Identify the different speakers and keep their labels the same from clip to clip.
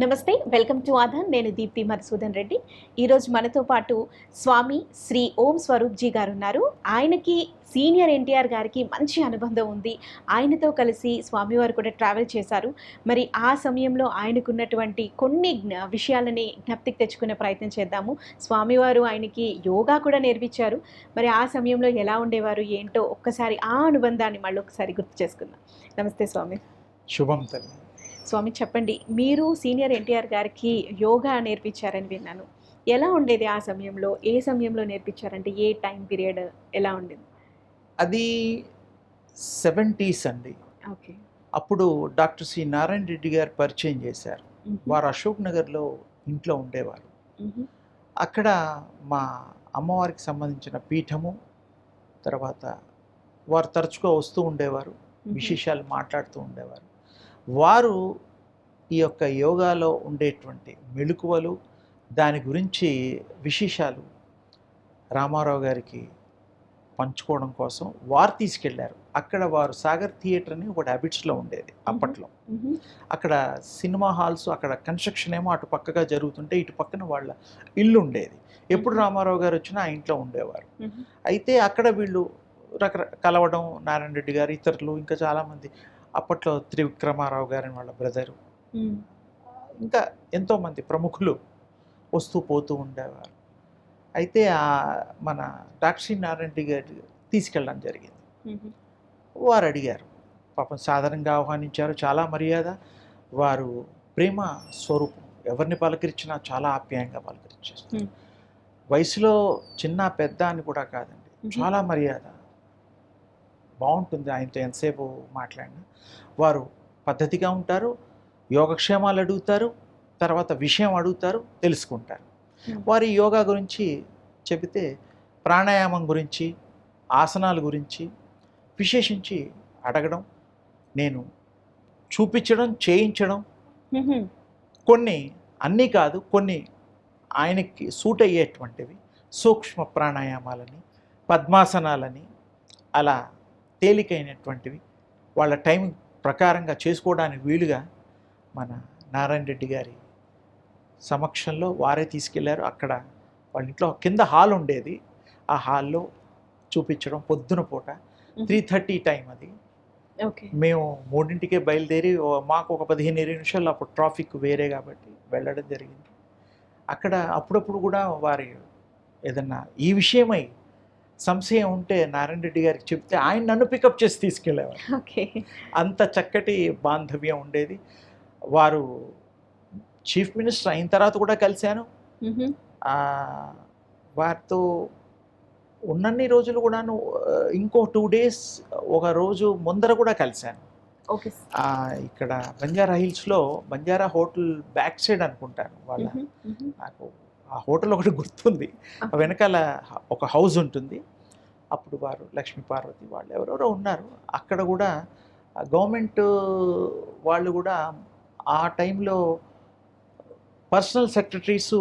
Speaker 1: నమస్తే welcome to ఆధాన్ నేను దీప్తి మధుసూదన్ రెడ్డి. ఈరోజు మనతో పాటు స్వామి శ్రీ ఓం స్వరూప్జీ గారు ఉన్నారు ఆయనకి సీనియర్ ఎన్టీఆర్ గారికి మంచి అనుబంధం ఉంది. ఆయనతో కలిసి స్వామివారు కూడా ట్రావెల్ చేశారు. మరి ఆ సమయంలో ఆయనకున్నటువంటి కొన్ని విషయాలని జ్ఞప్తికి తెచ్చుకునే ప్రయత్నం చేద్దాము. స్వామివారు ఆయనకి యోగా కూడా నేర్పించారు. మరి ఆ సమయంలో ఎలా ఉండేవారు ఏంటో ఒక్కసారి ఆ అనుబంధాన్ని మళ్ళీ ఒకసారి గుర్తు చేసుకుందాం. నమస్తే స్వామి.
Speaker 2: శుభం తల్లి.
Speaker 1: స్వామి చెప్పండి మీరు సీనియర్ ఎన్టీఆర్ గారికి యోగా నేర్పించారని విన్నాను. ఎలా ఉండేది ఆ సమయంలో? ఏ సమయంలో నేర్పించారంటే ఏ టైం పీరియడ్ ఎలా ఉండేది?
Speaker 2: అది సెవెంటీస్ అండి.
Speaker 1: ఓకే.
Speaker 2: అప్పుడు డాక్టర్ సి నారాయణ రెడ్డి గారు పరిచయం చేశారు. వారు అశోక్ నగర్లో ఇంట్లో ఉండేవారు. అక్కడ మా అమ్మవారికి సంబంధించిన పీఠము తర్వాత వారు తరచుగా వస్తూ ఉండేవారు విశేషాలు మాట్లాడుతూ ఉండేవారు. వారు ఈ యొక్క యోగాలో ఉండేటువంటి మెలకువలు దాని గురించి విశేషాలు రామారావు గారికి పంచుకోవడం కోసం వారు తీసుకెళ్ళారు. అక్కడ వారు సాగర్ థియేటర్ అని ఒకటి హ్యాబిట్స్లో ఉండేది అప్పట్లో. అక్కడ సినిమా హాల్స్ అక్కడ కన్స్ట్రక్షన్ ఏమో అటు పక్కగా జరుగుతుంటే ఇటు పక్కన వాళ్ళ ఇల్లు ఉండేది. ఎప్పుడు రామారావు గారు వచ్చినా ఆ ఇంట్లో ఉండేవారు. అయితే అక్కడ వీళ్ళు రకర కలవడం నారాయణ రెడ్డి గారు ఇతరులు ఇంకా చాలామంది అప్పట్లో త్రివిక్రమారావు గారి వాళ్ళ బ్రదరు. ఇంకా ఎంతోమంది ప్రముఖులు వస్తూ పోతూ ఉండేవారు. అయితే ఆ మన శ్రీ నారాయణ గారు తీసుకెళ్ళడం జరిగింది. వారు అడిగారు పాపం సాధారణంగా ఆహ్వానించారు చాలా మర్యాద. వారు ప్రేమ స్వరూపం ఎవరిని పలకరించినా చాలా ఆప్యాయంగా పలకరించేస్తారు.
Speaker 1: Hmm.
Speaker 2: వయసులో చిన్న పెద్ద అని కూడా కాదండి చాలా మర్యాద. బాగుంటుంది. ఆయనతో ఎంతసేపు మాట్లాడినా. వారు పద్ధతిగా ఉంటారు యోగక్షేమాలు అడుగుతారు తర్వాత విషయం అడుగుతారు తెలుసుకుంటారు. వారి యోగా గురించి చెబితే ప్రాణాయామం గురించి ఆసనాల గురించి విశేషించి అడగడం నేను చూపించడం చేయించడం కొన్ని అన్నీ కాదు కొన్ని ఆయనకి సూట్ అయ్యేటువంటివి. సూక్ష్మ ప్రాణాయామాలని పద్మాసనాలని అలా తేలికైనటువంటివి. వాళ్ళ టైం ప్రకారంగా చేసుకోవడానికి వీలుగా మన నారాయణ రెడ్డి గారి సమక్షంలో వారే తీసుకెళ్ళారు. అక్కడ వాళ్ళ ఇంట్లో కింద హాల్ ఉండేది. ఆ హాల్లో చూపించడం పొద్దున పూట. త్రీ థర్టీ టైం అది.
Speaker 1: ఓకే.
Speaker 2: మేము మూడింటికే బయలుదేరి మాకు ఒక పదిహేను ఇరవై నిమిషాలు అప్పుడు ట్రాఫిక్ వేరే కాబట్టి వెళ్ళడం జరిగింది. అక్కడ అప్పుడప్పుడు కూడా వారి ఏదన్నా ఈ విషయమై సంశయం ఉంటే నారాయణ రెడ్డి గారికి చెప్తే ఆయన నన్ను పికప్ చేసి తీసుకెళ్ళేవారు.
Speaker 1: ఓకే.
Speaker 2: అంత చక్కటి బాంధవ్యం ఉండేది. వారు చీఫ్ మినిస్టర్ అయిన తర్వాత కూడా కలిశాను. వారితో ఉన్నన్ని రోజులు కూడాను ఇంకో టూ డేస్ ఒక రోజు ముందర కూడా కలిశాను. ఇక్కడ బంజారా హిల్స్లో బంజారా హోటల్ బ్యాక్ సైడ్ అనుకుంటాను వాళ్ళ. నాకు ఆ హోటల్ ఒకటి గుర్తుంది. ఆ వెనకాల ఒక హౌస్ ఉంటుంది. అప్పుడు వారు లక్ష్మీ పార్వతి వాళ్ళు ఎవరెవరో ఉన్నారు. అక్కడ కూడా గవర్నమెంట్ వాళ్ళు కూడా ఆ టైంలో పర్సనల్ సెక్రటరీసు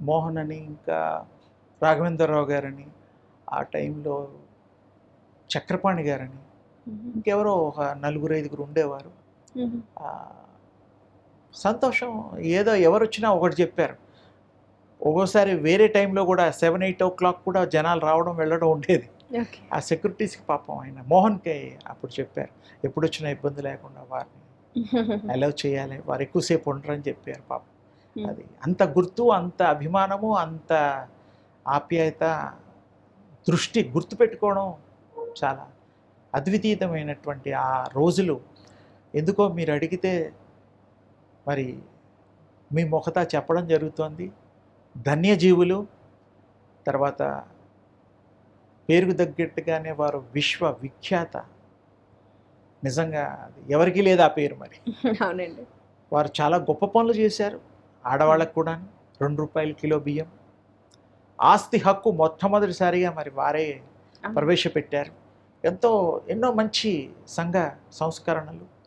Speaker 2: మోహన్ అని ఇంకా రాఘవేంద్రరావు గారని ఆ టైంలో చక్రపాణి గారని ఇంకెవరో ఒక నలుగురు ఐదుగురు ఉండేవారు. సంతోషం ఏదో ఎవరు వచ్చినా ఒకటి చెప్పారు. ఒక్కోసారి వేరే టైంలో కూడా సెవెన్ ఎయిట్ ఓ క్లాక్ కూడా జనాలు రావడం వెళ్ళడం ఉండేది. ఆ సెక్యూరిటీస్కి పాపం ఆయన మోహన్కి అప్పుడు చెప్పారు. ఎప్పుడు వచ్చినా ఇబ్బంది లేకుండా వారిని అలౌ చేయాలి వారు ఎక్కువసేపు ఉండరని చెప్పారు పాపం. అది అంత గుర్తు అంత అభిమానము అంత ఆప్యాయత దృష్టి గుర్తుపెట్టుకోవడం చాలా అద్వితీయమైనటువంటి ఆ రోజులు. ఎందుకో మీరు అడిగితే మరి మీ ముఖతా చెప్పడం జరుగుతోంది. ధన్యజీవులు. తర్వాత పేరుకు తగ్గట్టుగానే వారు విశ్వ విఖ్యాత. నిజంగా ఎవరికీ లేదు ఆ పేరు మరి.
Speaker 1: అవునండి.
Speaker 2: వారు చాలా గొప్ప పనులు చేశారు. ఆడవాళ్ళకు కూడా రెండు రూపాయల కిలో బియ్యం. ఆస్తి హక్కు మొట్టమొదటిసారిగా మరి వారే ప్రవేశపెట్టారు. ఎంతో ఎన్నో మంచి సంఘ సంస్కరణలు.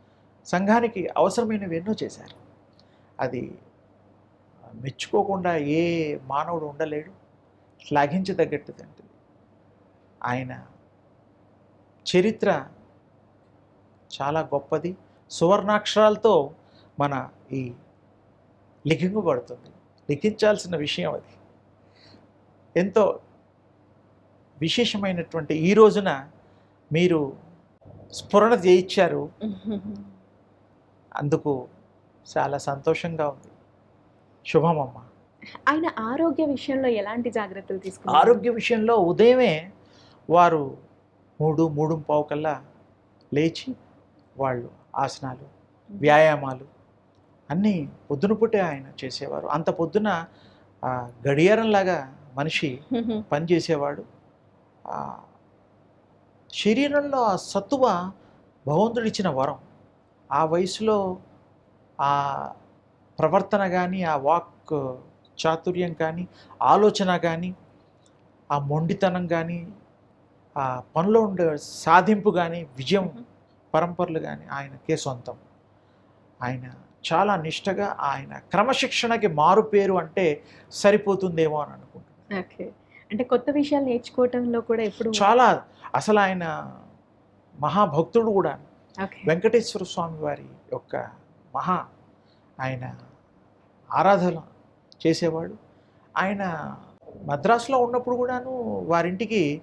Speaker 2: సంఘానికి అవసరమైనవి ఎన్నో చేశారు. అది మెచ్చుకోకుండా ఏ మానవుడు ఉండలేడు. శ్లాఘించదగ్గట్టుదండి ఆయన చరిత్ర చాలా గొప్పది. సువర్ణాక్షరాలతో మన ఈ లిఖింపబడుతుంది. లిఖించాల్సిన విషయం అది. ఎంతో విశేషమైనటువంటి ఈ రోజున మీరు స్ఫురణ చేయించారు. అందుకు చాలా సంతోషంగా ఉంది. శుభమమ్మ.
Speaker 1: ఆయన ఆరోగ్య విషయంలో ఎలాంటి జాగ్రత్తలు తీసుకున్నారు?
Speaker 2: ఆరోగ్య విషయంలో ఉదయమే వారు మూడు మూడు పావు కల్లా లేచి వాళ్ళు ఆసనాలు వ్యాయామాలు అన్నీ పొద్దున పుట్టే ఆయన చేసేవారు. అంత పొద్దున గడియారంలాగా మనిషి పనిచేసేవాడు శరీరంలో ఆ సత్తువ భగవంతుడిచ్చిన వరం. ఆ వయసులో ఆ ప్రవర్తన కానీ ఆ వాక్ చాతుర్యం కానీ ఆలోచన కానీ ఆ మొండితనం కానీ ఆ పనిలో ఉండే సాధింపు కానీ విజయం పరంపరలు కానీ ఆయనకే సొంతం. ఆయన చాలా నిష్టగా ఆయన క్రమశిక్షణకి మారు పేరు అంటే సరిపోతుందేమో అని అనుకుంటున్నాను.
Speaker 1: అంటే కొత్త విషయాలు నేర్చుకోవటంలో కూడా ఎప్పుడు
Speaker 2: చాలా అసలు ఆయన మహాభక్తుడు కూడా వెంకటేశ్వర స్వామి వారి యొక్క మహా ఆయన ఆరాధన చేసేవాడు. ఆయన మద్రాసులో ఉన్నప్పుడు కూడాను వారింటికి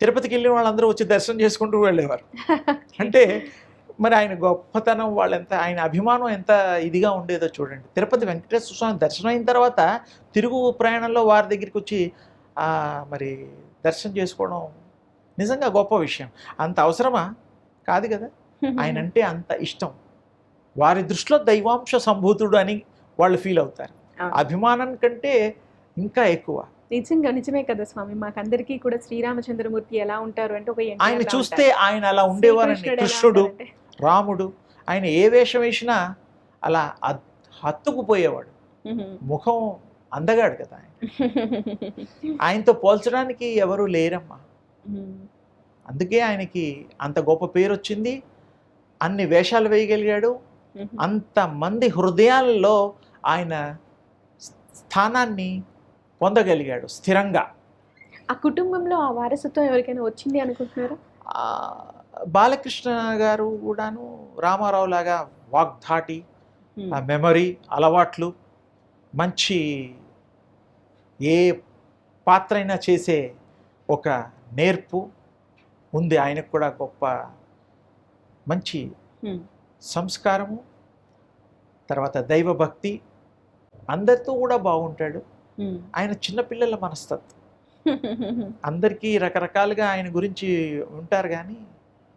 Speaker 2: తిరుపతికి వెళ్ళిన వాళ్ళందరూ వచ్చి దర్శనం చేసుకుంటూ వెళ్ళేవారు. అంటే మరి ఆయన గొప్పతనం వాళ్ళెంత ఆయన అభిమానం ఎంత ఇదిగా ఉండేదో చూడండి. తిరుపతి వెంకటేశ్వర స్వామి దర్శనం అయిన తర్వాత తిరుగు ప్రయాణంలో వారి దగ్గరికి వచ్చి మరి దర్శనం చేసుకోవడం నిజంగా గొప్ప విషయం. అంత అవసరమా? కాదు కదా. ఆయన అంటే అంత ఇష్టం. వారి దృష్టిలో దైవాంశ సంభూతుడు అని వాళ్ళు ఫీల్ అవుతారు. అభిమానం కంటే ఇంకా ఎక్కువ
Speaker 1: నిజంగా నిజమే కదా స్వామి మాకందరికీ కూడా శ్రీరామచంద్రమూర్తి ఎలా ఉంటారు అంటే ఒక
Speaker 2: ఆయన చూస్తే. ఆయన అలా ఉండేవారని
Speaker 1: ఎలా
Speaker 2: కృష్ణుడు రాముడు ఆయన ఏ వేషం వేసినా అలా హత్తుకుపోయేవాడు. ముఖం అందగాడు కదా ఆయన ఆయనతో పోల్చడానికి ఎవరు లేరమ్మా
Speaker 1: మ్మ్.
Speaker 2: అందుకే ఆయనకి అంత గొప్ప పేరు వచ్చింది అన్ని వేషాలు వేయగలిగాడు. అంతమంది హృదయాల్లో ఆయన స్థానాన్ని పొందగలిగాడు స్థిరంగా.
Speaker 1: ఆ కుటుంబంలో ఆ వారసత్వం ఎవరికైనా వచ్చింది అనుకుంటున్నారా?
Speaker 2: బాలకృష్ణ గారు కూడాను రామారావు లాగా వాగ్ధాటి మెమరీ అలవాట్లు మంచి ఏ పాత్ర అయినా చేసే ఒక నేర్పు ఉంది. ఆయనకు కూడా గొప్ప మంచి. సంస్కారము తర్వాత దైవభక్తి అందరితో కూడా బాగుంటాడు. ఆయన చిన్నపిల్లల మనస్తత్వం. అందరికీ రకరకాలుగా ఆయన గురించి ఉంటారు కానీ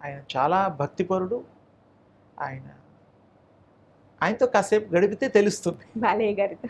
Speaker 2: ఆయన చాలా భక్తిపరుడు. ఆయన ఆయనతో కాసేపు గడిపితే తెలుస్తుంది.
Speaker 1: బాలయ్య గారితో.